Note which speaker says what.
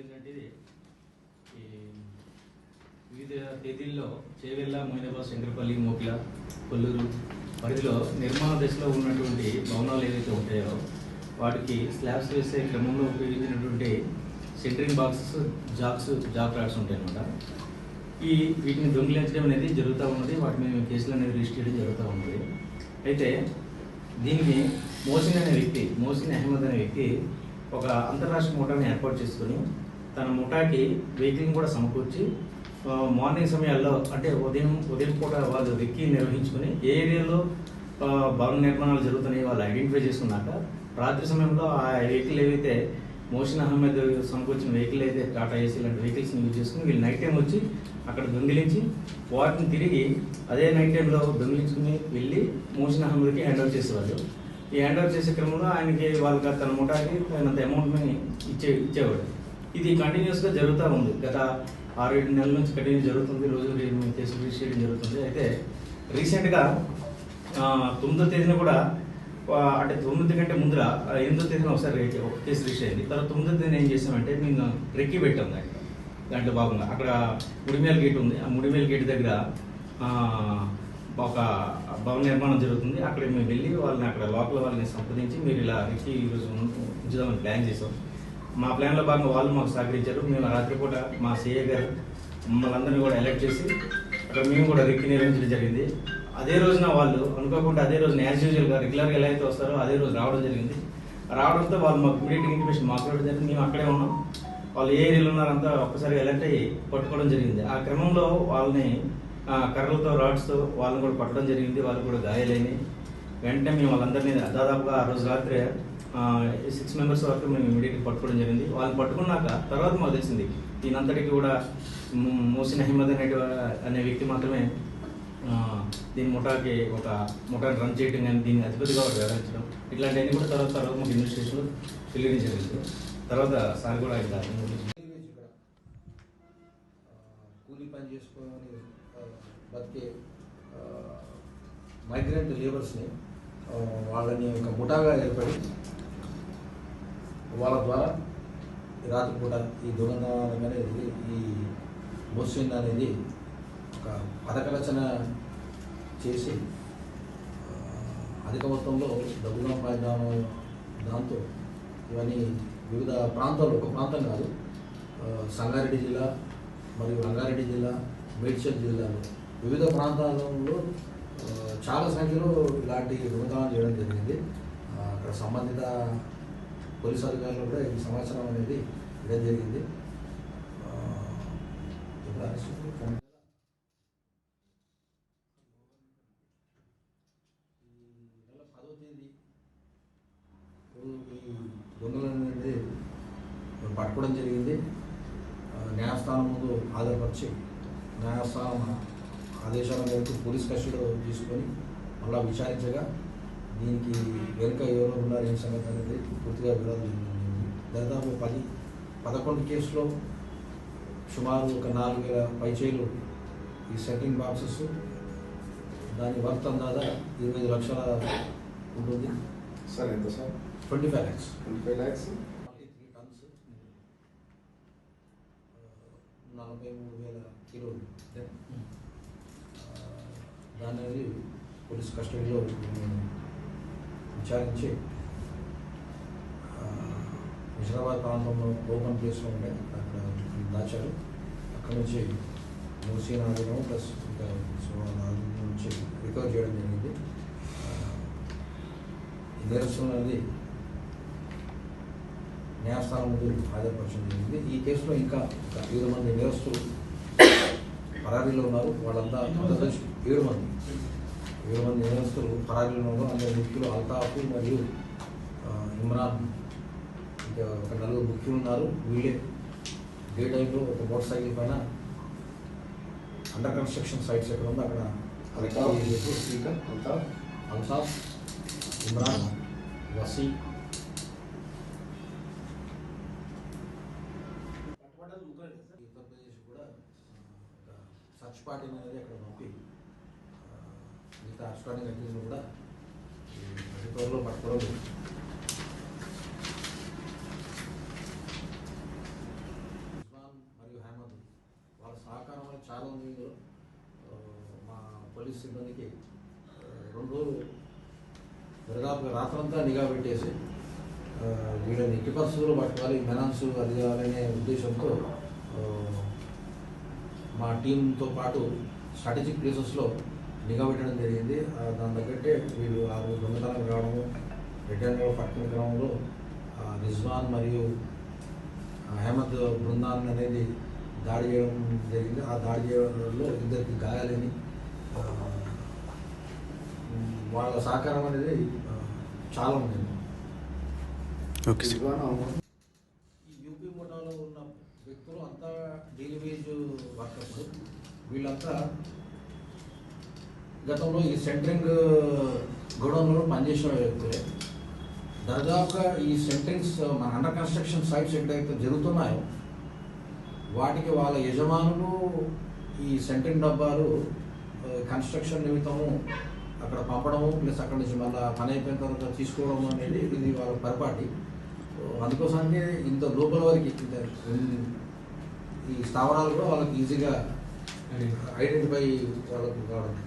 Speaker 1: ఏంటంటే ఈ వివిధ తేదీల్లో చేవెళ్ళ మొయినాబాద్ శంకరపల్లి మోకిల కొల్లూరు పరిధిలో నిర్మాణ దశలో ఉన్నటువంటి భవనాలు ఏవైతే ఉంటాయో వాటికి స్లాబ్స్ వేసే క్రమంలో ఉపయోగించినటువంటి centering boxes jacks jack rods ఉంటాయన్నమాట. ఈ వీటిని దొంగిలించడం అనేది జరుగుతూ ఉన్నది. వాటి మీద మేము కేసులు అనేది రిజిస్టర్ చేయడం జరుగుతూ ఉన్నది. అయితే దీన్ని మోసిన్ అనే వ్యక్తి మోసిన్ అహ్మద్ అనే వ్యక్తి ఒక అంతర్రాష్ట్రీయ మోటార్ని ఏర్పాటు చేసుకుని తన ముఠాకి వెహికల్ని కూడా సమకూర్చి మార్నింగ్ సమయాల్లో అంటే ఉదయం ఉదయం పూట వాళ్ళు వెక్కి నిర్వహించుకుని ఏ ఏరియాలో భవన నిర్మాణాలు జరుగుతున్నాయి వాళ్ళు ఐడెంటిఫై చేసుకున్నాక రాత్రి సమయంలో ఆ వెహికల్ ఏవైతే మోషన్ అహ్మద్ సమకూర్చిన వెహికల్ అయితే టాటా ఏసీ లాంటి వెహికల్స్ని యూజ్ చేసుకుని వీళ్ళు నైట్ టైం వచ్చి అక్కడ దొంగిలించి వాటిని తిరిగి అదే నైట్ టైంలో దొంగిలించుకుని వెళ్ళి మోషన్ అహ్మద్కి హ్యాండ్ ఓవర్ చేసేవాళ్ళు. ఈ హ్యాండ్ ఓవర్ చేసే క్రమంలో ఆయనకి వాళ్ళకి తన ముఠాకి తనంత అమౌంట్ని ఇచ్చే ఇచ్చేవాడు. ఇది కంటిన్యూస్గా జరుగుతూ ఉంది. గత ఆరు ఏడు నెలల నుంచి కంటిన్యూ జరుగుతుంది. రోజు మేము కేసు రిజిస్టర్ చేయడం జరుగుతుంది. అయితే రీసెంట్గా తొమ్మిదో తేదీన కూడా అంటే తొమ్మిది కంటే ముందర ఎనిమిదో తేదీన ఒకసారి ఒక కేసు రిజిస్టర్ అయింది. తర్వాత తొమ్మిదో తేదీన ఏం చేసామంటే మేము రెక్కి పెట్టాం దాంట్లో దాంట్లో భాగంగా అక్కడ ముడిమేల గేట్ ఉంది. ఆ ముడిమేల గేట్ దగ్గర ఒక భవన నిర్మాణం జరుగుతుంది. అక్కడ మేము వెళ్ళి వాళ్ళని అక్కడ లోపల వాళ్ళని సంప్రదించి మీరు ఇలా రెక్కి ఈరోజు ఉంచుదామని ప్లాన్ చేసాం. మా ప్లాన్లో భాగంగా వాళ్ళు మాకు సహకరించారు. మేము రాత్రిపూట మా సీఏ గారు మమ్మల్ని అందరినీ కూడా ఎలక్ట్ చేసి అక్కడ మేము కూడా రిక్కి నిర్వహించడం జరిగింది. అదే రోజున వాళ్ళు అనుకోకుండా అదే రోజున యాజ్ యూజువల్గా రెగ్యులర్గా ఎలా అయితే వస్తారో అదే రోజు రావడం జరిగింది. రావడంతో వాళ్ళు మాకు ఇమీడియట్ ఇన్ఫర్మేషన్ మాకు రావడం జరిగింది. మేము అక్కడే ఉన్నాం. వాళ్ళు ఏ ఏరియాలో ఉన్నారంతా ఒక్కసారి ఎలర్ట్ అయ్యి పట్టుకోవడం జరిగింది. ఆ క్రమంలో వాళ్ళని కర్రలతో రాడ్స్తో వాళ్ళని కూడా పట్టడం జరిగింది. వాళ్ళు కూడా గాయాలైనాయి. వెంటనే మేము వాళ్ళందరినీ దాదాపుగా ఆ రోజు రాత్రి సిక్స్ మెంబర్స్ వరకు మేము ఇమీడియట్గా పట్టుకోవడం జరిగింది. వాళ్ళు పట్టుకున్నాక తర్వాత మాకు తెలిసింది దీనంతటికి కూడా మోసిన్ అహ్మద్ అనే అనే వ్యక్తి మాత్రమే దీని ముఠాకి ఒక ముఠాని రన్ చేయడం కానీ దీన్ని అతిపెద్దగా వ్యవహరించడం ఇట్లాంటివన్నీ కూడా తర్వాత తర్వాత మాకు ఇన్వెస్టిగేషన్లో తెలియడం జరిగింది. తర్వాత సార్ కూడా ఇంకా
Speaker 2: ఇక్కడ కూలీ పని చేసుకొని బతికే మైగ్రెంట్ లేబర్స్ని వాళ్ళని ఒక ముఠాగా ఏర్పడి వాళ్ళ ద్వారా రాత్రిపూట ఈ దొంగతనం అనేది ఈ మోసిన్ అనేది ఒక పథక రచన చేసి అధిక మొత్తంలో డబ్బు సంపాదించడం దాంతో ఇవన్నీ వివిధ ప్రాంతాలు ఒక ప్రాంతం కాదు సంగారెడ్డి జిల్లా మరియు రంగారెడ్డి జిల్లా మేడ్చల్ జిల్లాలో వివిధ ప్రాంతాలలో చాలా సంఖ్యలో ఇలాంటి దొంగతనాలు చేయడం జరిగింది. అక్కడ సంబంధిత పోలీసు అధికారులు కూడా ఈ సమాచారం అనేది ఇవ్వడం జరిగింది. పదో తేదీ అనేది పట్టుకోవడం జరిగింది. న్యాయస్థానం ముందు హాజరుపరిచి న్యాయస్థానం ఆదేశాల మేరకు పోలీస్ కస్టడీలో తీసుకొని మళ్ళా విచారించగా దీనికి వెనుక ఎవరు ఉన్నారు ఏం సంగతి అనేది పూర్తిగా వివరాలు. దాదాపు పది పదకొండు కేసులో సుమారు ఒక నాలుగు వేల పైచేలు ఈ సెట్టింగ్ బాక్సెస్ దాని వర్త్ అందాదా ఇరవై ఐదు లక్షల ఉంటుంది.
Speaker 3: సార్ ఎంత sir?
Speaker 2: Twenty five lakhs.
Speaker 3: Twenty five lakhs?
Speaker 2: Forty three tons నలభై మూడు వేల కిలోలు ఆ, దాన్ని అనేది పోలీస్ కస్టడీలో విచారించి హైదరాబాద్ ప్రాంతంలో ఓపెన్ ప్లేస్లో ఉండే అక్కడ దాచారు. అక్కడ నుంచి మూసీ నాగరం ప్లస్ ఇంకా సో నుంచి రికవర్ చేయడం జరిగింది. ఆ, ఈ అనేది న్యాయస్థానం ముందు హాజరుపరచడం జరిగింది. ఈ కేసులో ఇంకా ఏడు మంది నేరస్తులు పరారీలో ఉన్నారు. వాళ్ళంతా ఏడు మంది. ఏడు మంది నేరస్తులు ఉన్నారు అందులో ముఖ్యులు అల్తాఫ్ మరియు ఇమ్రాన్. ఇంకా ఒక నలుగురు ముఖ్యులు ఉన్నారు. వీళ్ళే డే టైంలో ఒక మోటార్ సైకిల్ పైన అండర్ కన్స్ట్రక్షన్ సైట్స్ ఎక్కడ ఉందో అక్కడ
Speaker 3: శ్రీకాంత్ అల్తాఫ్.
Speaker 2: అల్తాఫ్. ఇమ్రాన్ వసీ. ఉత్తరప్రదేశ్ కూడా సర్చ్ పార్టీ అనేది అక్కడ పంపి మిగతా రాష్ట్రానికి కంటిన్యూ కూడా అతి పట్టుకోవడం మరియు హేమద్ వాళ్ళ సహకారం చాలా ఉంది. మా పోలీస్ సిబ్బందికి రెండు రోజులు దరిదాపుగా రాత్రంతా నిఘా పెట్టేసి వీళ్ళని ఎట్టి పరిస్థితులు పట్టుకోవాలి మెనాన్స్ అది కావాలనే ఉద్దేశంతో మా టీంతో పాటు స్ట్రాటజిక్ ప్లేసెస్లో నిఘా పెట్టడం జరిగింది. ఆ, దాని తగ్గట్టే వీళ్ళు ఆ రోజు దొంగతనం రావడము రిటర్న్ పట్టుకునే క్రమంలో రిజ్వాన్ మరియు అహ్మద్ బృందాన్ అనేది దాడి చేయడం జరిగింది. ఆ దాడి చేయడంలో ఇద్దరికి గాయాలని వాళ్ళ సహకారం అనేది చాలా ఉంది. ఈ యూపీ ముఠాలో ఉన్న వ్యక్తులు అంతా డైలీ వేజ్ వర్కర్స్. వీళ్ళంతా గతంలో ఈ సెంటరింగ్ గోడౌన్లో పనిచేసిన వ్యక్తులే దాదాపుగా ఈ సెంటరింగ్స్ మన అండర్ కన్స్ట్రక్షన్ సైట్స్ ఎక్కడైతే జరుగుతున్నాయో వాటికి వాళ్ళ యజమానులు ఈ సెంటరింగ్ డబ్బాలు కన్స్ట్రక్షన్ నిమిత్తము అక్కడ పంపడము ప్లస్ అక్కడ నుంచి మళ్ళీ పని అయిపోయిన తర్వాత తీసుకోవడం అనేది ఇది వాళ్ళ పరిపాటి. అందుకోసానికి ఇంత లోపల వరకు ఈ స్థావరాలు కూడా వాళ్ళకి ఈజీగా ఐడెంటిఫై వాళ్ళకు కావడం